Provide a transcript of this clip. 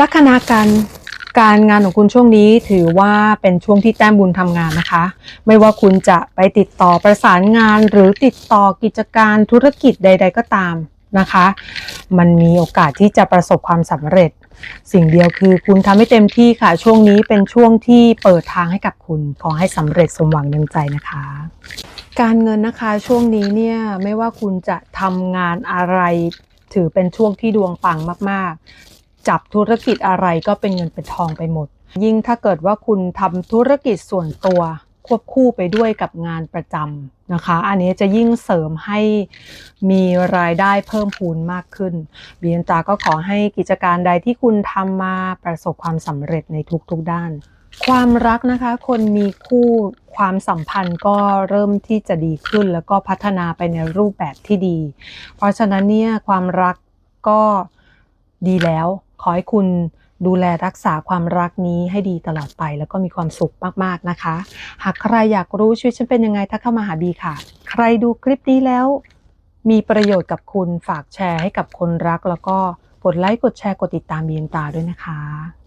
ลัคนาการการงานของคุณช่วงนี้ถือว่าเป็นช่วงที่แต้มบุญทำงานนะคะ ไม่ว่าคุณจะไปติดต่อประสานงานหรือติดต่อกิจการธุรกิจใด ๆ ก็ตามนะคะ มันมีโอกาสที่จะประสบความสำเร็จ สิ่งเดียวคือคุณทำให้เต็มที่ค่ะ ช่วงนี้เป็นช่วงที่เปิดทางให้กับคุณ ขอให้สำเร็จสมหวังดังใจนะคะ การเงินนะคะช่วงนี้เนี่ยไม่ว่าคุณจะทำงานอะไรถือเป็นช่วงที่ดวงปังมาก ๆ จับธุรกิจอะไรก็เป็นเงินเป็นทองไปหมด ยิ่งถ้าเกิดว่าคุณทำธุรกิจส่วนตัวควบคู่ไปด้วยกับงานประจำนะคะ อันนี้จะยิ่งเสริมให้มีรายได้เพิ่มพูนมากขึ้นเบียนตาก็ขอให้กิจการใดที่คุณทำมาประสบความสำเร็จในทุกๆด้าน ความรักนะคะ คนมีคู่ความสัมพันธ์ก็เริ่มที่จะดีขึ้น แล้วก็พัฒนาไปในรูปแบบที่ดี เพราะฉะนั้นเนี่ยความรักก็ดีแล้ว ขอให้คุณดูแลรักษาความรักนี้ให้ดีตลอดไป แล้วก็มีความสุขมากๆนะคะ หากใครอยากรู้ชีวิตฉันเป็นยังไงทักเข้ามาหาบีค่ะ ใครดูคลิปนี้แล้ว มีประโยชน์กับคุณฝากแชร์ให้กับคนรัก แล้วก็กดไลค์กดแชร์กดติดตามบีนตาด้วยนะคะ